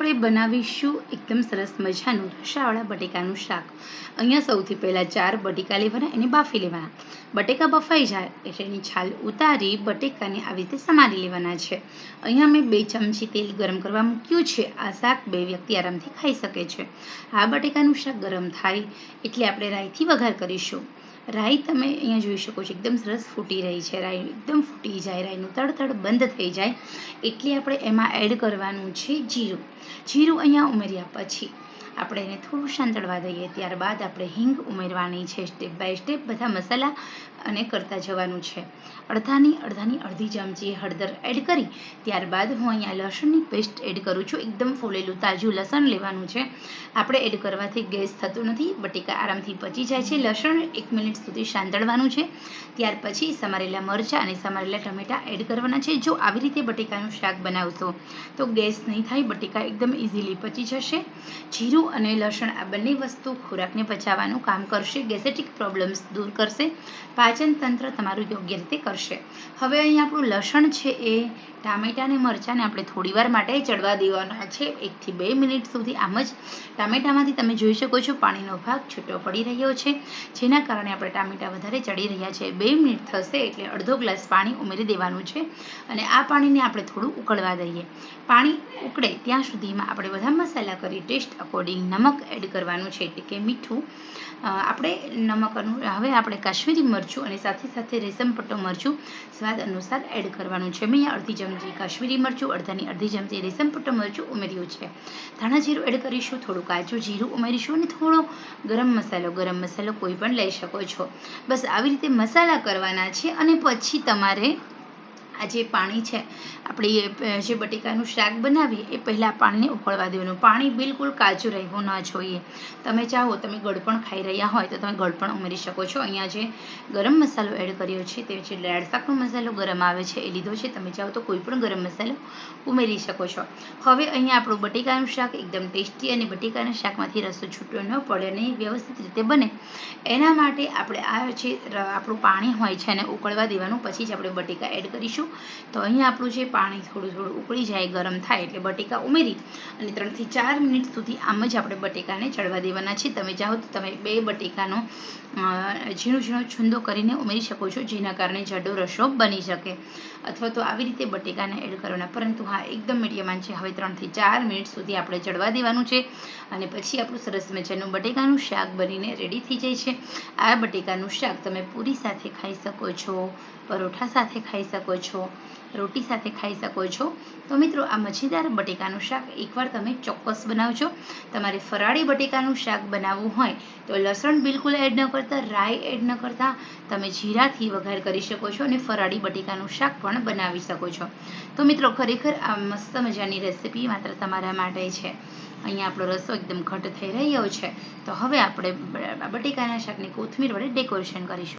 આપણે બનાવીશું એકદમ સરસ મજાનું રસાવાળા બટેકાનું શાક. અહીંયા સૌથી પહેલાં ચાર બટેકા લેવાના, એને બાફી લેવાના. બટેકા બફાઈ જાય એટલે એની છાલ ઉતારી બટેકાને આવી રીતે સમારી લેવાના છે. અહીંયા મેં બે ચમચી તેલ ગરમ કરવા મૂક્યું છે. આ શાક બે વ્યક્તિ આરામથી ખાઈ શકે છે. આ બટેકાનું શાક ગરમ થાય એટલે આપણે રાઈથી વઘાર કરીશું. રાઈ તમે અહીંયા જોઈ શકો છો, એકદમ સરસ ફૂટી રહી છે, રાઈ એકદમ ફૂટી જાય, રાઈનું તડતડ બંધ થઈ જાય, એટલે આપણે એમાં એડ કરવાનું છે જીરું. જીરું અહીંયા ઉમેર્યા પછી આપણે એને થોડું શાંતળવા દઈએ, ત્યારબાદ આપણે હિંગ ઉમેરવાની છે સ્ટેપ બાય સ્ટેપ બધા મસાલા અને કરતા જવાનું છે. અડધાની અડધાની અડધી ચમચી હળદર એડ કરી, ત્યારબાદ હું અહીંયા લસણની પેસ્ટ એડ કરું છું. એકદમ ફોલેલું તાજું લસણ લેવાનું છે. આપણે એડ કરવાથી ગેસ થતો નથી, બટેકા આરામથી પચી જાય છે. લસણ એક મિનિટ સુધી શાંતળવાનું છે. ત્યાર પછી સમારેલા મરચાં અને સમારેલા ટમેટાં એડ કરવાના છે. જો આવી રીતે બટેકાનું શાક બનાવશો, તો ગેસ નહીં થાય, બટેકા એકદમ ઇઝીલી પચી જશે. જીરું અને લસણ આ બંને વસ્તુ ખોરાકને પચાવવાનું કામ કરશે. ગેસેટિક પ્રોબ્લેમ્સ દૂર કરશે. પાચન તંત્ર તમારું યોગ્ય રીતે કરશે. હવે અહીં આપણું લસણ છે એ ટામેટા અને મરચાંને આપણે થોડીવાર માટે ચડવા દેવાના છે. એકથી બે મિનિટ સુધી આમ જ ટામેટામાંથી તમે જોઈ શકો છો પાણીનો ભાગ છૂટો પડી રહ્યો છે. જેના કારણે આપણે ટામેટા વધારે ચડી રહ્યા છે. બે મિનિટ થશે એટલે અડધો ગ્લાસ પાણી ઉમેરી દેવાનું છે અને આ પાણીને આપણે થોડું ઉકળવા દઈએ. પાણી ઉકળે ત્યાં સુધીમાં આપણે બધા મસાલા કરી ટેસ્ટ અકોર્ડિંગ નમક એડ કરવાનું છે એટલે કે મીઠું. આપણે નમકનું હવે આપણે કાશ્મીરી મરચું અને સાથે સાથે રેશમ મરચું સ્વાદ અનુસાર એડ કરવાનું છે. મેં અડધી ચમચી કાશ્મીરી મરચું, અડધાની અડધી ચમચી રેશમ પટ્ટો મરચું ઉમેર્યું છે. ધાણા જીરું એડ કરીશું, થોડું કાચું જીરું ઉમેરીશું અને થોડો ગરમ મસાલો ગરમ મસાલો કોઈ પણ લઈ શકો છો. બસ આવી રીતે મસાલા કરવાના છે અને પછી તમારે આ જે પાણી છે, આપણે જે બટેકાનું શાક બનાવીએ, એ પહેલાં પાણીને ઉકળવા દેવાનું. પાણી બિલકુલ કાચું રહેવું ન જોઈએ. તમે ચાહો, તમે ગળપણ ખાઈ રહ્યા હોય, તો તમે ગળપણ ઉમેરી શકો છો. અહીંયા જે ગરમ મસાલો એડ કર્યો છે, તે જે દાળ શાકનો મસાલો ગરમ આવે છે, એ લીધો છે. તમે ચાહો તો કોઈ પણ ગરમ મસાલો ઉમેરી શકો છો. હવે અહીંયા આપણું બટેકાનું શાક એકદમ ટેસ્ટી અને બટેકાના શાકમાંથી રસો છૂટો ન પડે અને વ્યવસ્થિત રીતે બને. એના માટે આપણે આ જે આપણું પાણી હોય છે એને ઉકળવા દેવાનું. પછી જ આપણે બટેકા એડ કરીશું. તો અહીંયા આપણું જે પાણી થોડું થોડું ઉકળી જાય, ગરમ થાય એટલે બટેકા ઉમેરી અને ત્રણથી ચાર મિનિટ સુધી આમ જ આપણે બટેકાને ચડવા દેવાના છે. તમે ચાહો તો તમે બે બટેકાનો ઝીણો ઝીણો છૂંદો કરીને ઉમેરી શકો છો, જેના કારણે જાડો રસો બની શકે. અથવા તો આવી રીતે બટેકાને એડ કરવાના. પરંતુ હા, એકદમ મીડિયમ છે. હવે ત્રણથી ચાર મિનિટ સુધી આપણે ચડવા દેવાનું છે અને પછી આપણું સરસ મજાનું બટેકાનું શાક બનીને રેડી થઈ જાય છે. આ બટેકાનું શાક તમે પૂરી સાથે ખાઈ શકો છો, પરોઠા સાથે ખાઈ શકો છો. રોટી સાથે ખાઈ શકો છો. તો મિત્રો, આ મજેદાર બટેકાનું શાક એકવાર તમે ચોક્કસ બનાવજો. તમારે ફરાળી બટેકાનું શાક બનાવવું હોય તો લસણ બિલકુલ એડ ન કરતા, રાઈ એડ ન કરતા. તમે જીરાથી વઘાર કરી શકો છો અને ફરાળી બટેકાનું શાક પણ બનાવી શકો છો. તો મિત્રો, ખરેખર આ મસ્ત મજાની રેસીપી માત્ર તમારા માટે છે. અહીંયા આપણો રસો એકદમ ઘટ થઈ રહ્યો છે. તો હવે આપણે બટેકાના શાકની કોથમીર વડે ડેકોરેશન કરીશું.